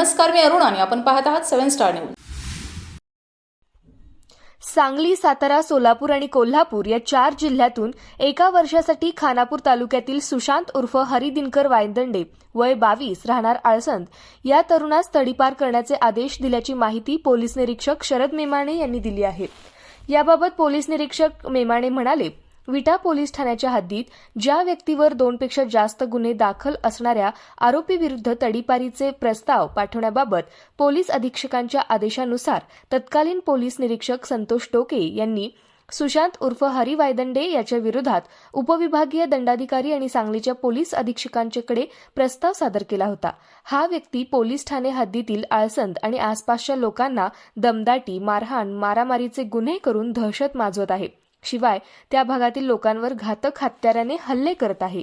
नमस्कार मी अरुण आणि आपण पाहत आहात seven star news. Sangli Satara Solapur आणि कोल्हापूर या चार जिल्ह्यातून एका वर्षासाठी खानापूर तालुक्यातील सुशांत उर्फ हरिदिनकर वायदंडे वय बावीस राहणार आळसंद. या तरुणास तडीपार करण्याचे आदेश दिल्याची माहिती पोलीस निरीक्षक शरद मेमाणे यांनी दिली आहे. याबाबत पोलीस निरीक्षक मेमाणे म्हणाले विटा पोलीस ठाण्याच्या हद्दीत ज्या व्यक्तीवर दोनपेक्षा जास्त गुन्हे दाखल असणाऱ्या आरोपीविरुद्ध तडीपारीचे प्रस्ताव पाठवण्याबाबत पोलीस अधीक्षकांच्या आदेशानुसार तत्कालीन पोलीस निरीक्षक संतोष टोके यांनी सुशांत उर्फ हरी वायदंडे याच्या विरोधात उपविभागीय दंडाधिकारी आणि सांगलीच्या पोलीस अधीक्षकांच्याकडे प्रस्ताव सादर केला होता. हा व्यक्ती पोलीस ठाणे हद्दीतील आळसंद आणि आसपासच्या लोकांना दमदाटी मारहाण मारामारीचे गुन्हे करून दहशत माजवत आहे. शिवाय त्या भागातील लोकांवर घातक हत्याराने हल्ले करत आहे.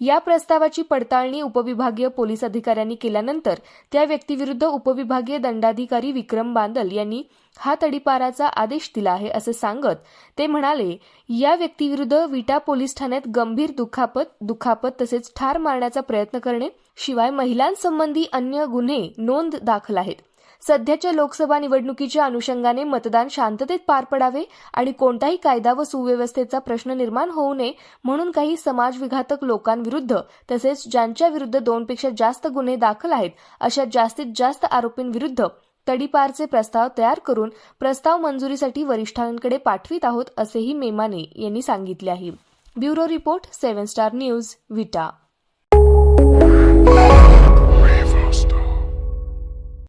या प्रस्तावाची पडताळणी उपविभागीय पोलीस अधिकाऱ्यांनी केल्यानंतर त्या व्यक्तीविरुद्ध उपविभागीय दंडाधिकारी विक्रम बांदल यांनी हा तडीपाराचा आदेश दिला आहे असे सांगत ते म्हणाले या व्यक्तीविरुद्ध विटा पोलीस ठाण्यात गंभीर दुखापत दुखापत तसेच ठार मारण्याचा प्रयत्न करणे शिवाय महिलांसंबंधी अन्य गुन्हे नोंद दाखल आहेत. सध्याच्या लोकसभा निवडणुकीच्या अनुषंगाने मतदान शांततेत पार पडावे आणि कोणताही कायदा व सुव्यवस्थेचा प्रश्न निर्माण होऊ नये म्हणून काही समाजविघातक लोकांविरुद्ध तसेच ज्यांच्या विरुद्ध दोनपेक्षा जास्त गुन्हे दाखल आहेत अशा जास्तीत जास्त आरोपींविरुद्ध तडीपारचे प्रस्ताव तयार करून प्रस्ताव मंजुरीसाठी वरिष्ठांकडे पाठवित आहोत असेही मेमाने यांनी सांगितले आहे. Bureau report seven star news Vita.